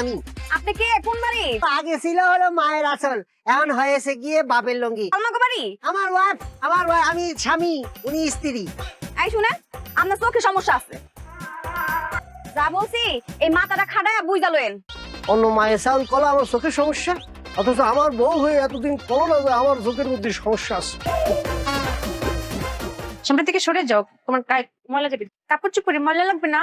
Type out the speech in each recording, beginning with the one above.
আমি। আপনি কে? কোন বাড়ি? আগে ছিল হলো মায়ের আসল এখন হয়েছে গিয়ে বাপের লঙ্গি। বাড়ি? আমার ওয়াইফ আমার আমি স্বামী উনি স্ত্রী। এই শুনেন আপনার চোখে সমস্যা আছে। যা বলছি এই মাথাটা খাটায় বুঝা লয়েন অন্য মায়ের চাউল কলা আমার চোখের সমস্যা অথচ আমার বউ হয়ে এতদিন কলো না যে আমার চোখের মধ্যে সমস্যা আছে। সামনে থেকে সরে যাও তোমার গায়ে ময়লা যাবে। কাপড় চুপড়ে ময়লা লাগবে না।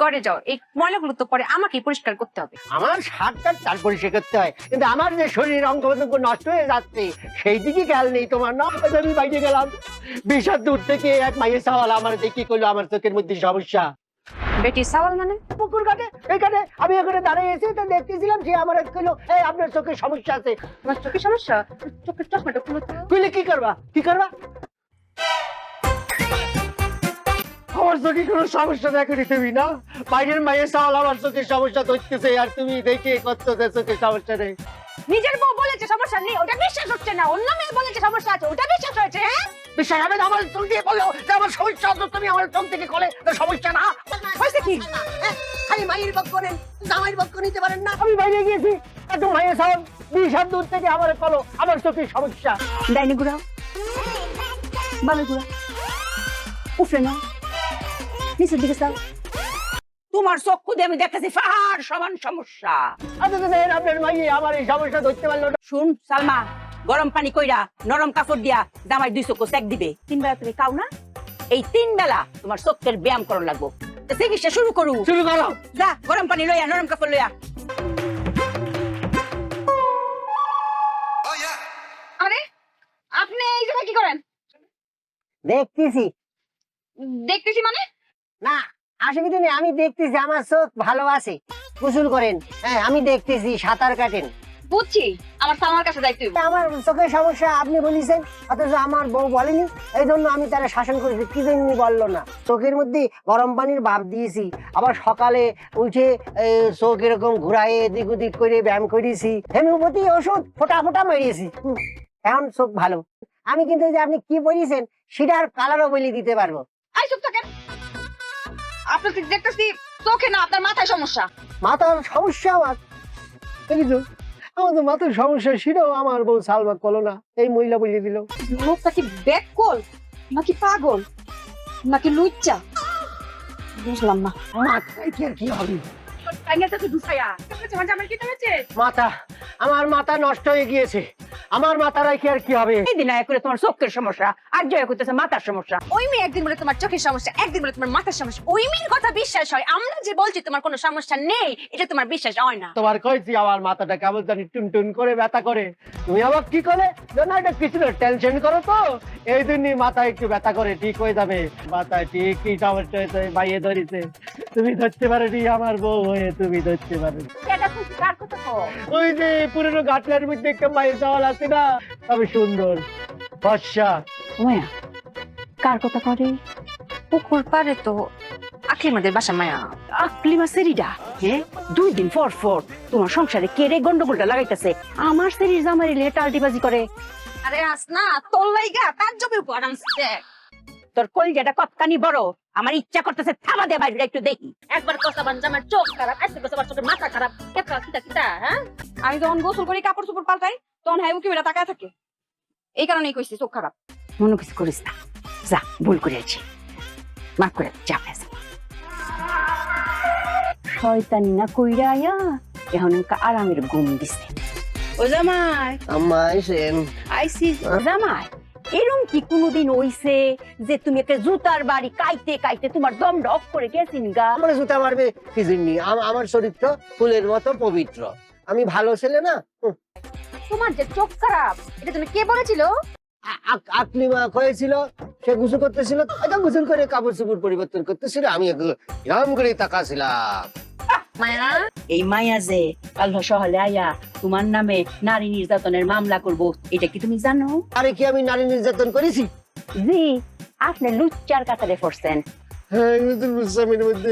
গড়ে যাও। এই ময়লাগুলো তো পরে আমাকে পরিষ্কার করতে হবে। আমার শার্টটা তার পরিষ্কার করতে হয়। কিন্তু আমার যে শরীর অঙ্গ প্রত্যঙ্গ নষ্ট হয়ে যাচ্ছে সেই দিকে খেয়াল নেই তোমার না আমি বাইরে গেলাম। বিশাল দূর থেকে এক মাইয়ের সাওয়াল আমার দেখি করল আমার চোখের মধ্যে সমস্যা? বেটি সাওয়াল মানে? পুকুর ঘাটে এখানে আমি এখানে দাঁড়িয়ে এসে তো দেখতেছিলাম যে আমার কইলো এই আপনার চোখের সমস্যা আছে। তোমার চোখের সমস্যা? চোখের চশমাটা খুলো কি করবা? কি করবা? আমার চোখে কোনো সমস্যা দেখনি তুমি না? বাইরের মায়ের সাওয়াল আমার চোখের সমস্যা ধরতেছে আর তুমি দেখে করতেছে চোখের সমস্যা নেই। নিজের বউ বলেছে সমস্যা নেই ওটা বিশ্বাস হচ্ছে না। অন্য মেয়ে বলেছে সমস্যা আছে ওটা বিশ্বাস হয়েছে হ্যাঁ? বিশ্বাস হবে না আমার চোখ দিয়ে বলল যে আমার সমস্যা হতো তুমি আমার চোখ থেকে কলে সমস্যা না। হয়েছে কি? খালি মায়ের পক্ষ নেন জামাইয়ের পক্ষ নিতে পারেন না। আমি বাইরে গিয়েছি এত মায়ের সাওয়াল বিশ হাত দূর থেকে আমার কলো আমার চোখের সমস্যা। ডাইনি ঘুরাও বামে ঘুরাও উফরে নাও নিচের দিকে চাও তোমার চক্ষু দিয়ে আমি দেখতেছি ফাহার সমান সমস্যা। আচ্ছা দেখেন আপনার মাইয়ে আমার এই সমস্যা ধরতে পারল না। শুন সালমা গরম পানি কইরা নরম কাপড় দিয়া জামাই দুই চক্ষু সেক দিবে। তিন বেলা তুমি খাও না? এই তিন বেলা তোমার চোখের ব্যায়াম করার লাগবো। তো চিকিৎসা শুরু করু। শুরু করো। যা গরম পানি লইয়া নরম কাপড় লইয়া। আরে আপনি এই জায়গায় কি করেন? দেখতেছি। দেখতেছি মানে? না অসুবিধা নেই আমি দেখতেছি আমার চোখ ভালো আছে। গোসল করেন হ্যাঁ আমি দেখতেছি সাঁতার কাটেন। বুঝছি আমার সামার কাছে যাইতে। আমার চোখের সমস্যা আপনি বলেছেন অথচ আমার বউ বলেনি এই জন্য আমি তারা শাসন করেছি কি জন্য বলল না। চোখের মধ্যে গরম পানির ভাব দিয়েছি আবার সকালে উঠে চোখ এরকম ঘুরাই এদিক ওদিক করে ব্যায়াম করেছি হেমিওপ্যাথি ওষুধ ফোটা ফোটা মেরিয়েছি এখন চোখ ভালো। আমি কিন্তু যে আপনি কি বলেছেন সেটার কালারও বলে দিতে পারব। আপনার দেখতেছি চোখে না আপনার মাথায় সমস্যা। মাথার সমস্যা আমার। দেখিছো আমার তো মাথার সমস্যা সেটাও আমার বউ সালমা কলো না। এই মহিলা বলে দিল। লোকটা কি ব্যাককল নাকি পাগল নাকি লুচ্চা? বুঝলাম না। মাথায় কি আর কি হবে? মাথা আমার মাথা নষ্ট হয়ে গিয়েছে। আমার মাথা রাখি আর কি হবে? এই দিন করে তোমার চোখের সমস্যা আর জয় করতেছে মাথার সমস্যা। ওই মেয়ে একদিন বলে তোমার চোখের সমস্যা একদিন বলে তোমার মাথার সমস্যা। ওই মেয়ের কথা বিশ্বাস হয়। আমরা যে বলছি তোমার কোনো সমস্যা নেই এটা তোমার বিশ্বাস হয় না। তোমার কইছি আমার মাথাটা কেমন জানি টুন টুন করে ব্যথা করে। তুমি আবার কি করে না এটা কিছু টেনশন করো তো। এই জন্যই মাথা একটু ব্যথা করে ঠিক হয়ে যাবে। মাথায় ঠিক কি সমস্যা হয়েছে বাইয়ে ধরেছে। তুমি ধরতে পারোনি আমার বউ হয়ে তুমি ধরতে পারো কার কথা কও? ওই যে পুরনো গাটলার মধ্যে একটা মায়ের চাওয়াল আছে না তবে সুন্দর। বর্ষা মায়া কার কথা করে পুকুর পারে তো আকলিমাদের বাসা মায়া। আকলিমা সেরিডা? হ্যাঁ দুই দিন পর পর তোমার সংসারে কেড়ে গন্ডগোলটা লাগাইতেছে? আমার সেরির জামাই লে টালটিবাজি করে। আরে আস না তোর লাইগা তার জমি উপর আনছে তোর কলজাটা কতখানি বড়? আমার ইচ্ছা করতেছে থামা দে বাইরে একটু দেখি। একবার কথা বান জামার চোখ খারাপ আজকে কথা চোখের মাথা খারাপ। কেতা কিতা কিতা হ্যাঁ? আমি যখন গোসল করি কাপড় চোপড় পাল্টাই তখন হাই মুখে বেড়া তাকায় থাকে। এই কারণেই কইছি চোখ খারাপ। মনে কিছু করিস না। যা ভুল করেছি মাফ করে যা ফেস শয়তানি না কইরা আয়া এখন আরামের ঘুম দিছে। ও জামাই। আমায় সেন আইসি। জামাই। এরম কি কোনোদিন হইছে যে তুমি একটা জুতার বাড়ি কাইতে কাইতে তোমার দম অফ করে গেছিন গা? আমার জুতা মারবে কি জন্য আমার চরিত্র ফুলের মতো পবিত্র। আমি ভালো ছেলে না? হুম। তোমার যে চোখ খারাপ এটা তুমি কে বলেছিল? আকলিমা সে গুসু করতেছিল এটা গুসুল করে কাপড় চোপড় পরিবর্তন করতেছিল আমি একটু এরম করে তাকাছিলাম। মায়া? এই মায়া যে কাল সহলে আয়া তোমার নামে নারী নির্যাতনের মামলা করব এটা কি তুমি জানো? আরে কি আমি নারী নির্যাতন করেছি? জি আপনি লুচ্চার কাতারে পড়ছেন। হ্যাঁ মধ্যে